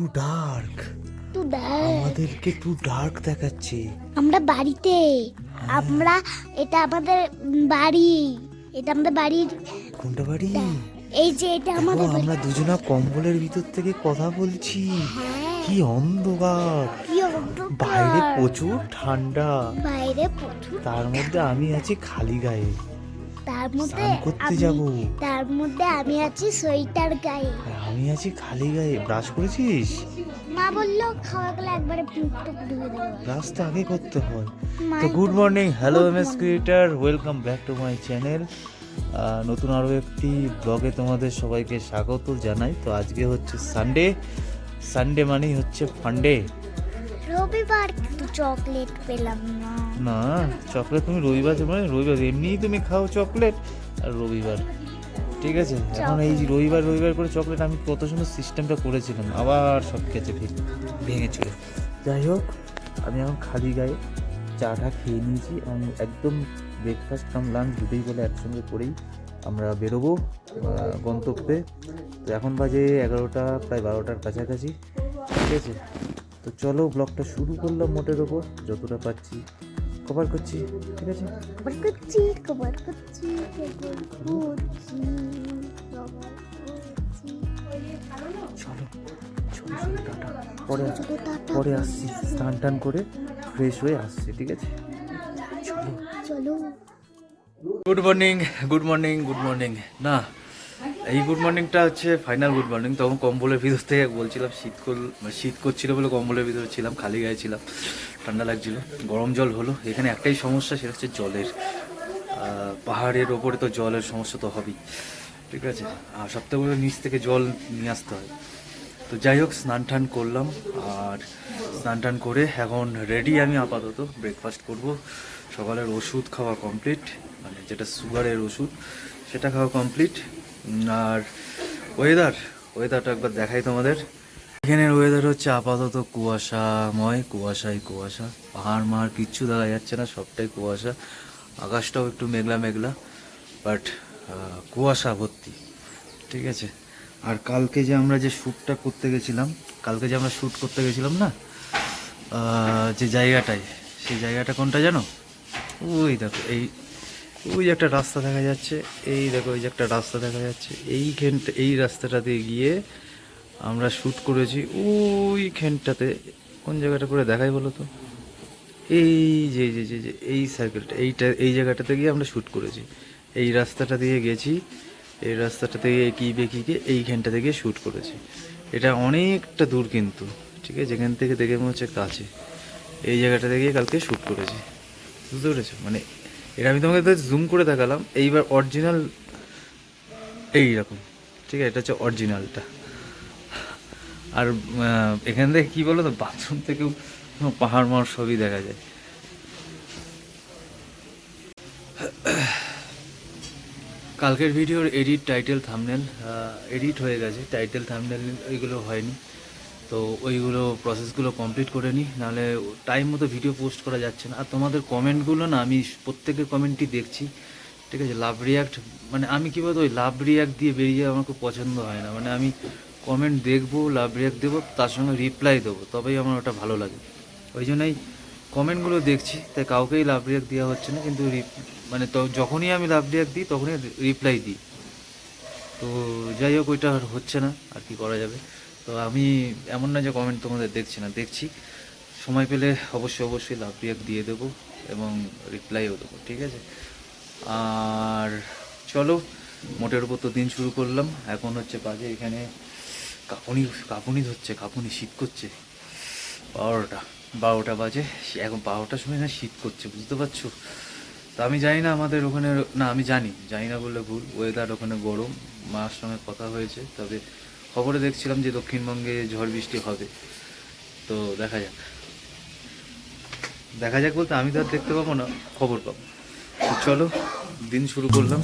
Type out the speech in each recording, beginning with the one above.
Two dark তো দেখ আমাদেরকে টু ডার্ক দেখাচ্ছে। আমরা বাড়িতে। আমরা এটা আমাদের বাড়ি। এটা আমাদের বাড়ির কোনটা বাড়ি? এই যে এটা আমাদের বাড়ি। আমরা দুজনা কম্বলের ভিতর থেকে কথা বলছি। হ্যাঁ। কি অন্ধকার। কি অন্ধকার। বাইরে প্রচুর ঠান্ডা। বাইরে প্রচুর তার মধ্যে আমি আছি খালি গায়ে। তার মধ্যে করতে যাব। তার মধ্যে আমি আছি সোয়েটার গায়ে। আমি আছি খালি গায়ে। ব্রাশ করেছিস? মা বলল খাওয়া গেলে একবারে দেবো। ব্রাশ তো আগে করতে হয়। তো good morning hello M S creator welcome back to my channel নতুন আরও একটি ব্লগে তোমাদের সবাইকে স্বাগত জানাই। তো আজকে হচ্ছে সানডে সানডে মানেই হচ্ছে ফান্ডে রবিবার কিন্তু চকলেট পেলাম না। না চকলেট তুমি রবিবার মানে রবিবার এমনিই তুমি খাও চকলেট আর রবিবার। ঠিক আছে? এখন এই যে রবিবার রবিবার করে চকলেট আমি কত সুন্দর সিস্টেমটা করেছিলাম আবার সব কেচে ভেঙে চলে যাই হোক আমি এখন খালি গায়ে চাটা খেয়ে নিয়েছি আমি একদম ব্রেকফাস্ট কাম লাঞ্চ দুটোই বলে একসঙ্গে করেই আমরা বেরোবো গন্তব্যে। তো এখন বাজে এগারোটা প্রায় বারোটার কাছাকাছি। ঠিক আছে? তো চলো ব্লগটা শুরু করলাম মোটের ওপর যতটা পারছি। কভার করছি ঠিক আছে? কবার করছি কবার করছি কবার করছি চলো চলো চলো টাটা। পরে পরে আসছি স্নান টান করে ফ্রেশ হয়ে আসছি ঠিক আছে? চলো। চলো। Good morning good morning good morning না এই গুড মর্নিংটা হচ্ছে ফাইনাল গুড মর্নিং তখন কম্বলের ভিতর থেকে বলছিলাম শীত মানে শীত করছিল বলে কম্বলের ভিতরে ছিলাম খালি গায়ে ছিলাম। ঠান্ডা লাগছিল, গরম জল হলো। এখানে একটাই সমস্যা, সেটা হচ্ছে জলের। পাহাড়ের ওপরে তো জলের সমস্যা তো হবেই, ঠিক আছে? আর সপ্তাহে বলে নিচ থেকে জল নিয়ে আসতে হয়। তো যাই হোক, স্নান টান করলাম, আর স্নান টান করে এখন রেডি আমি আপাতত। ব্রেকফাস্ট করব। সকালের ওষুধ খাওয়া কমপ্লিট মানে যেটা সুগারের ওষুধ, সেটা খাওয়া কমপ্লিট আর ওয়েদার ওয়েদারটা একবার দেখাই তোমাদের। এখানের ওয়েদার হচ্ছে আপাতত কুয়াশাময় কুয়াশাই কুয়াশা। পাহাড় মাহাড় কিচ্ছু দেখা যাচ্ছে না, সবটাই কুয়াশা। আকাশটাও একটু মেঘলা মেঘলা বাট কুয়াশা ভর্তি, ঠিক আছে? আর কালকে যে আমরা যে শ্যুটটা করতে গেছিলাম, কালকে যে আমরা শ্যুট করতে গেছিলাম না যে জায়গাটায়, সেই জায়গাটা কোনটা জানো? ওই দেখো, এই, ওই যে একটা রাস্তা দেখা যাচ্ছে, এই দেখো, ওই যে একটা রাস্তা দেখা যাচ্ছে, এইখানটা, এই রাস্তাটা দিয়ে গিয়ে আমরা শ্যুট করেছি। ওইখানটাতে কোন জায়গাটা করে দেখাই বলো তো? এই যে যে যে যে, এই সার্কেলটা এইটা, এই জায়গাটাতে গিয়ে আমরা শ্যুট করেছি। এই রাস্তাটা দিয়ে গেছি, এই রাস্তাটা থেকে এগিয়ে বেঁকিয়ে এইখানটাতে গিয়ে শ্যুট করেছি। এটা অনেকটা দূর কিন্তু, ঠিক আছে? যেখান থেকে দেখে মনে হচ্ছে কাছে। এই জায়গাটা থেকে কালকে শ্যুট করেছি। বুঝতে পেরেছ? মানে এটা আমি তোমাকে জুম করে দেখালাম। এইবার অরিজিনাল এইরকম, ঠিক আছে? এটা হচ্ছে অরিজিনালটা আর এখান থেকে কি বলো তো বাথরুম থেকেও পাহাড় মাহাড় সবই দেখা যায়। কালকের ভিডিওর এডিট টাইটেল থামনেল এডিট হয়ে গেছে টাইটেল থামনেল ওইগুলো হয়নি। তো ওইগুলো প্রসেসগুলো কমপ্লিট করে নিই নাহলে টাইম মতো ভিডিও পোস্ট করা যাচ্ছে না। আর তোমাদের কমেন্টগুলো না, আমি প্রত্যেকের কমেন্টই দেখছি, ঠিক আছে? লাভ রিয়াক্ট মানে আমি কী বলতো, ওই লাভ রিয়াক্ট দিয়ে বেরিয়ে আমার খুব পছন্দ হয় না। মানে আমি কমেন্ট দেখব লাভ রিয়াক্ট দেবো, তার সঙ্গে রিপ্লাই দেবো, তবেই আমার ওটা ভালো লাগে। ওই জন্যই কমেন্টগুলো দেখছি তাই কাউকেই লাভ রিয়াক্ট দেওয়া হচ্ছে না, কিন্তু মানে তো যখনই আমি লাভ রিয়াক্ট দিই, তখনই রিপ্লাই দিই। তো যাই হোক, ওইটা আর হচ্ছে না, আর কি করা যাবে। তো আমি এমন না যে কমেন্ট তোমাদের দেখছি না, দেখছি। সময় পেলে অবশ্যই অবশ্যই লাভ রিয়াক্ট দিয়ে দেবো এবং রিপ্লাইও দেবো, ঠিক আছে? আর চলো, মোটের উপর তো দিন শুরু করলাম, এখন হচ্ছে বাজে এখানে কাঁপুনি কাঁপুনি ধরছে, কাঁপুনি শীত করছে। বারোটা বারোটা বাজে এখন বারোটার সময় না শীত করছে, বুঝতে পারছ? তা আমি জানি না আমাদের ওখানে, না আমি জানি জানি না বললে ভুল। ওয়েদার ওখানে গরম, মার সঙ্গে কথা হয়েছে, তবে খবরে দেখছিলাম যে দক্ষিণবঙ্গে ঝড় বৃষ্টি হবে। তো দেখা যাক। দেখা যাক বলতে আমি তো আর দেখতে পাবো না, খবর পাবো। চলো, দিন শুরু করলাম।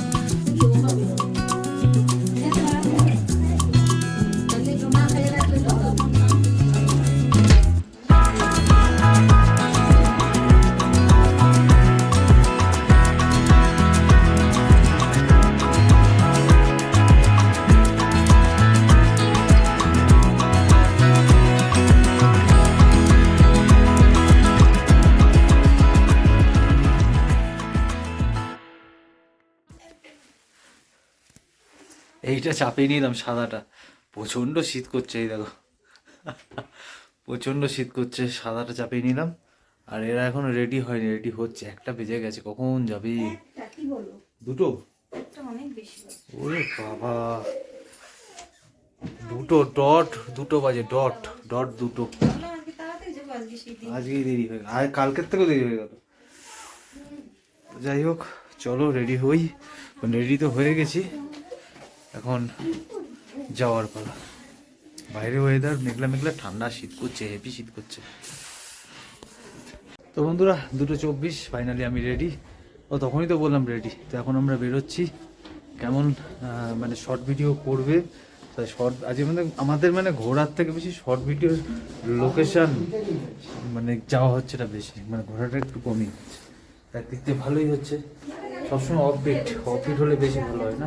এইটা চাপিয়ে নিলাম সাদাটা। প্রচণ্ড শীত করছে এই দেখো। প্রচণ্ড শীত করছে সাদাটা চাপিয়ে নিলাম। আর এরা এখন রেডি হয়নি রেডি হচ্ছে। একটা বেজে গেছে কখন যাবে? দুটো? ওরে বাবা। দুটো ডট দুটো বাজে ডট ডট দুটো। আজকেই দেরি হয়ে গেল। আর কালকের থেকেও দেরি হয়ে গেল। যাই হোক চলো রেডি হই। রেডি তো হয়ে গেছি। এখন যাওয়ার পালা। বাইরে ওয়েদার মেঘলা মেঘলা, ঠান্ডা, শীত করছে হেভি শীত করছে। তো বন্ধুরা, দুটো চব্বিশ ফাইনালি আমি রেডি ও, তখনই তো বললাম রেডি তো এখন আমরা বেরোচ্ছি। কেমন মানে শর্ট ভিডিও করবে? তাই শর্ট আজকে মানে আমাদের মানে ঘোরার থেকে বেশি শর্ট ভিডিওর লোকেশান মানে যাওয়া হচ্ছে না বেশি। মানে ঘোরাটা একটু কমই হচ্ছে। একদিক দিয়ে ভালোই হচ্ছে। সবসময় অফবিট অফবিট হলে বেশি ভালো হয় না?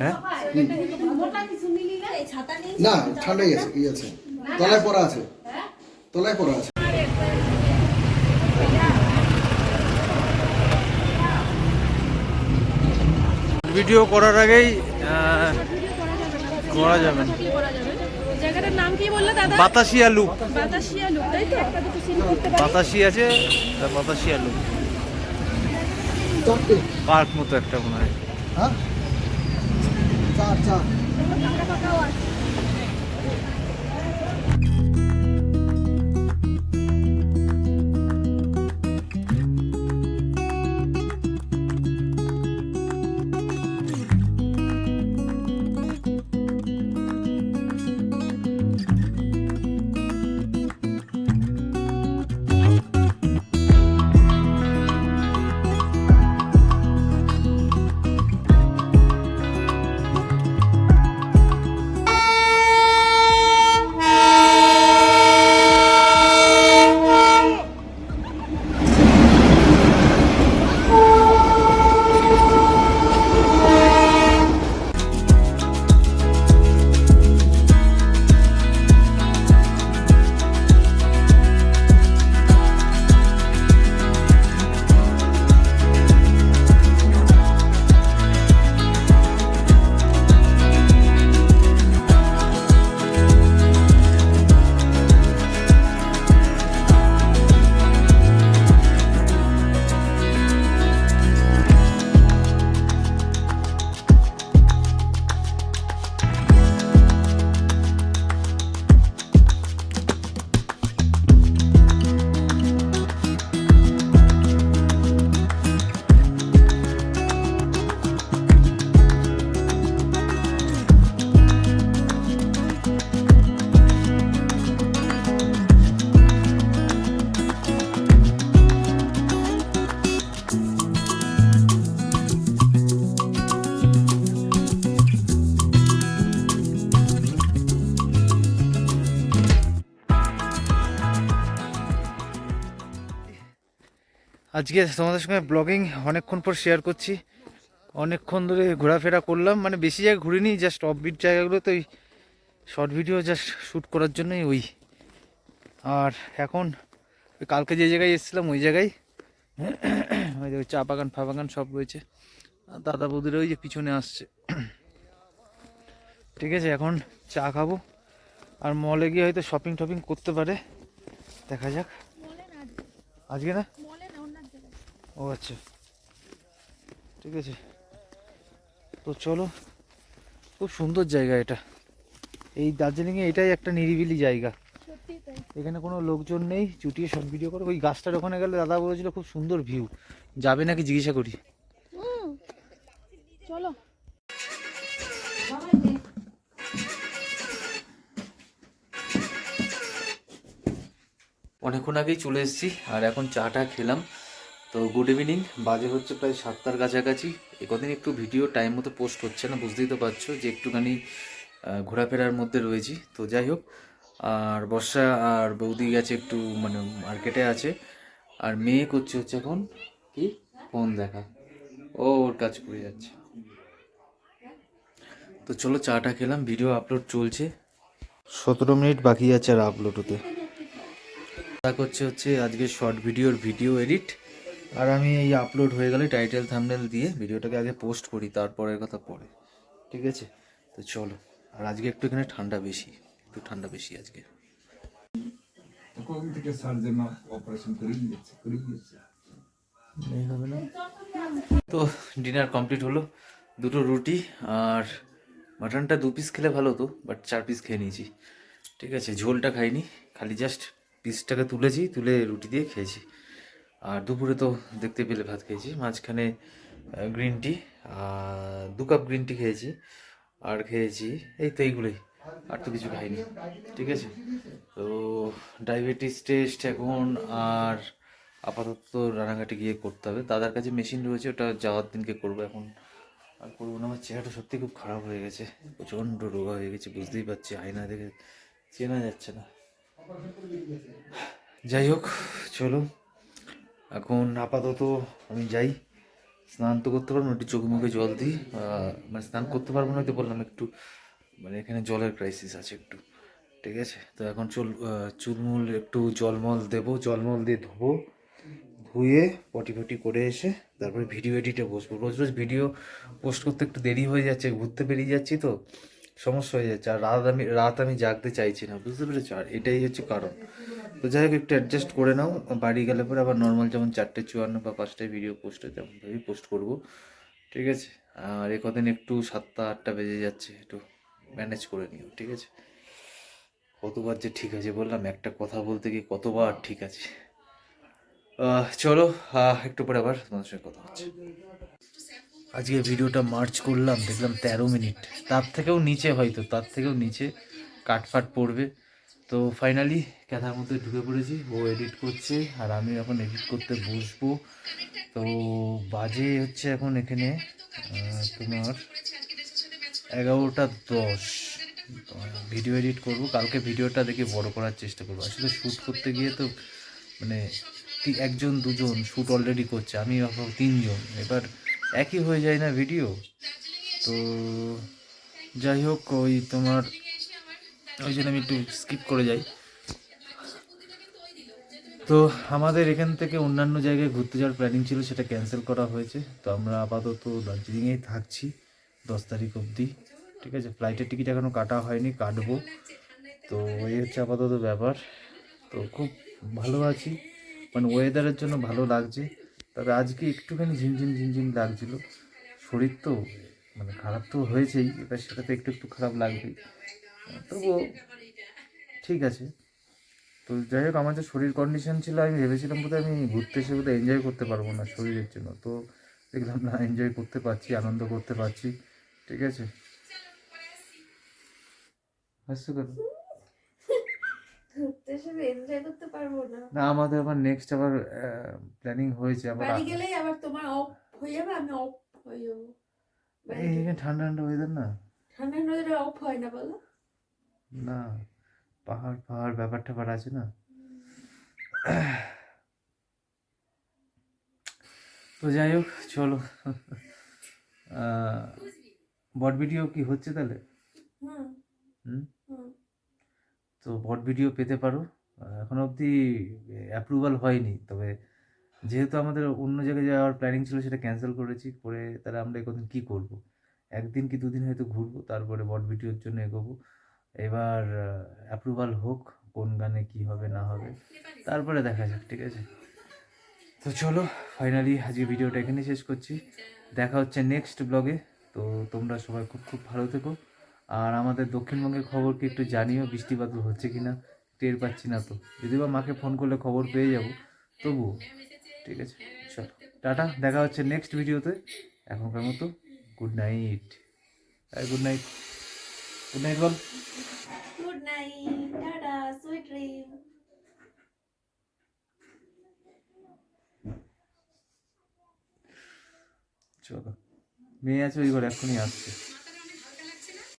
হ্যাঁ? না ঠান্ডাই আছে ই আছে। তলায় পড়া আছে। তলায় পড়া আছে। ভিডিও করার আগেই করা যাবে। জায়গাটার নাম কি বললে দাদা? বাতাসিয়া লুপ। বাতাসিয়া তাই তো? বাতাসি আছে বাতাসিয়া লুপ। পার্ক মতো একটা মনে হয়। হ্যাঁ? চার আজকে তোমাদের সঙ্গে ব্লগিং অনেকক্ষণ পর শেয়ার করছি। অনেকক্ষণ ধরে ঘোরাফেরা করলাম মানে বেশি জায়গা ঘুরিনি জাস্ট অফবিট জায়গাগুলো তো ওই শর্ট ভিডিও জাস্ট শ্যুট করার জন্যই ওই। আর এখন ওই কালকে যে জায়গায় এসেছিলাম ওই জায়গায় ওই চা বাগান ফা বাগান সব রয়েছে। আর দাদা বৌদিরা ওই যে পিছনে আসছে। ঠিক আছে এখন চা খাব। আর মলে গিয়ে হয়তো শপিং টপিং করতে পারে। দেখা যাক। আজকে? না? ও আচ্ছা। ঠিক আছে। তো চলো খুব সুন্দর জায়গা এটা। এই দার্জিলিংয়ে এটাই একটা নিরিবিলি জায়গা। এখানে কোনো লোকজন নেই চুটিয়ে সব ভিডিও করে। ওই গাছটার ওখানে গেলে দাদা বলেছিল খুব সুন্দর ভিউ যাবে নাকি জিজ্ঞাসা করি? চলো। অনেকক্ষণ আগেই চলে এসেছি আর এখন চাটা খেলাম। তো গুড ইভিনিং বাজে হচ্ছে প্রায় সাতটার কাছাকাছি। এ কদিন একটু ভিডিও টাইম মতো পোস্ট হচ্ছে না বুঝতেই তো পারছ যে একটুখানি ঘোরাফেরার মধ্যে রয়েছি। তো যাই হোক আর বর্ষা আর বৌদি গেছে একটু মানে মার্কেটে আছে। আর মেয়ে করছে হচ্ছে এখন কি? ফোন দেখা। ও ওর কাজ করে যাচ্ছে। তো চলো চাটা খেলাম ভিডিও আপলোড চলছে। সতেরো মিনিট বাকি আছে আর আপলোড হতে। তা করছে হচ্ছে আজকে শর্ট ভিডিওর ভিডিও এডিট আর আমি এই আপলোড হয়ে গেলে টাইটেল থাম্বনেল দিয়ে ভিডিওটাকে আগে পোস্ট করি তারপরের কথা পরে। ঠিক আছে? তো চলো আর আজকে একটু এখানে ঠান্ডা বেশি একটু ঠান্ডা বেশি আজকে। কখন থেকে সার্জেন অপারেশন করেই দিয়েছে করেই দিয়েছে? হবে না। তো ডিনার কমপ্লিট হলো দুটো রুটি আর মাটনটা দু পিস খেলে ভালো হতো বাট চার পিস খেয়ে নিয়েছি। ঠিক আছে ঝোলটা খাইনি খালি জাস্ট পিসটাকে তুলেছি তুলে রুটি দিয়ে খেয়েছি। আর দুপুরে তো দেখতে পেলে ভাত খেয়েছি। মাঝখানে গ্রিন টি দু কাপ গ্রিন টি খেয়েছি। আর খেয়েছি, এই তো এইগুলোই। আর তো কিছু খাইনি, ঠিক আছে? তো ডায়াবেটিস টেস্ট এখন আর আপাতত রানাঘাটে গিয়ে করতে হবে। দাদার কাছে মেশিন রয়েছে, ওটা যাওয়ার দিনকে করব এখন। আর করব না, আমার চেহারাটা সত্যি খুব খারাপ হয়ে গেছে। প্রচণ্ড রোগা হয়ে গেছে, বুঝতেই পারছি, আয়না দেখে চেনা যাচ্ছে না। যাই হোক, চলো। এখন আপাতত আমি যাই। স্নান তো করতে পারব না, একটু চোখে মুখে জল দিই। মানে স্নান করতে পারব না তো বললাম একটু মানে এখানে জলের ক্রাইসিস আছে একটু, ঠিক আছে? তো এখন চুল চুলমুল, একটু জলমল দেবো, জলমল দিয়ে ধোবো, ধুয়ে পটি ফটি করে এসে তারপরে ভিডিও এডিটে বসবো। রোজ রোজ ভিডিও পোস্ট করতে একটু দেরি হয়ে যাচ্ছে, ঘুরতে বেরিয়ে যাচ্ছি তো, সমস্যা হয়ে যাচ্ছে। আর রাত আমি রাত আমি জাগতে চাইছি না, বুঝতে পেরেছ? আর এটাই হচ্ছে কারণ। তো যাই হোক, একটু অ্যাডজাস্ট করে নাও। বাড়ি গেলে পরে আবার নর্মাল যেমন চারটে চুয়ান্ন বা পাঁচটায় ভিডিও পোস্ট হয় তেমনভাবেই পোস্ট করব। ঠিক আছে? আর এ কদিন একটু সাতটা, আটটা বেজে যাচ্ছে, একটু ম্যানেজ করে নিও, ঠিক আছে? কতবার যে ঠিক আছে বললাম, একটা কথা বলতে গিয়ে কতবার ঠিক আছে। চলো একটু পরে আবার তোমাদের সঙ্গে কথা হচ্ছে। আজকে ভিডিওটা মার্চ করলাম, দেখলাম তেরো মিনিট। তার থেকেও নিচে হয়তো, তার থেকেও নিচে কাটফাট পড়বে। তো ফাইনালি ক্যাথার মধ্যে ঢুকে পড়েছি, ও এডিট করছে আর আমি এখন এডিট করতে বসবো। তো বাজে হচ্ছে এখন এখানে তোমার এগারোটা দশ। ভিডিও এডিট করব, কালকে ভিডিওটা দেখে বড় করার চেষ্টা করব। আসলে শ্যুট করতে গিয়ে তো মানে একজন, দুজন শ্যুট অলরেডি করছে, আমি তিনজন। এবার একই হয়ে যায় না ভিডিও তো যাই হোক, ওই তোমার ওই জন্য আমি একটু স্কিপ করে যাই। তো আমাদের এখান থেকে অন্যান্য জায়গায় ঘুরতে যাওয়ার প্ল্যানিং ছিল, সেটা ক্যান্সেল করা হয়েছে। তো আমরা আপাতত দার্জিলিংয়েই থাকছি দশ তারিখ অবধি, ঠিক আছে? ফ্লাইটের টিকিট এখনও কাটা হয়নি, কাটবো। তো এই হচ্ছে আপাতত ব্যাপার। তো খুব ভালো আছি। মানে ওয়েদারের জন্য ভালো লাগছে। তবে আজকে একটুখানি ঝিমঝিম ঝিমঝিম লাগছিল। শরীর তো মানে খারাপ তো হয়েছেই, এবার সেটা তো একটু একটু খারাপ লাগবেই। তবুও ঠিক আছে। তো যাই হোক আমার যে শরীর কন্ডিশন ছিল আমি ভেবেছিলাম বোধহয় আমি ঘুরতে এসে বোধহয় এনজয় করতে পারব না শরীরের জন্য। তো দেখলাম না এনজয় করতে পারছি আনন্দ করতে পারছি। ঠিক আছে? হাসছো কেন? না। আমাদের আবার নেক্সট আবার প্ল্যানিং হয়েছে আবার বাড়ি গেলেই আবার তোমার অফ হয়ে যাবে আমি অফ হয়ে যাব। এই ঠান্ডা ঠান্ডা ওয়েদার না? ঠান্ডা নদীটা অফ হয় না বলো? না পাহাড় পাহাড় ব্যাপার ট্যাপার আছে না? তো যাই হোক চলো। বট ভিডিও কি হচ্ছে তাহলে? তো বট ভিডিও পেতে পারো। এখনও অবধি অ্যাপ্রুভাল হয়নি। তবে যেহেতু আমাদের অন্য জায়গায় যাওয়ার প্ল্যানিং ছিল সেটা ক্যান্সেল করেছি। করে তাহলে আমরা এখন কী করব? একদিন কি দুদিন হয়তো ঘুরবো। তারপরে বট ভিডিওর জন্য এগোবো। এবার অ্যাপ্রুভাল হোক, কোন গানে কি হবে, না হবে, তারপরে দেখা যাক, ঠিক আছে? তো চলো ফাইনালি আজকে ভিডিওটা এখানে শেষ করছি। দেখা হচ্ছে নেক্সট ব্লগে তো তোমরা সবাই খুব খুব ভালো থেকো। আর আমাদের দক্ষিণবঙ্গের খবর কি একটু জানিও, বৃষ্টি বাদল হচ্ছে কি না টের পাচ্ছি না তো। যদি বা মাকে ফোন করলে খবর পেয়ে যাব, তবুও, ঠিক আছে? চলো, টাটা, দেখা হচ্ছে নেক্সট ভিডিওতে এখনকার মতো good night good night good night বল good night tata sweet dream চলো। মেয়ে আছে ওই ঘরে এক্ষুনি আসছে।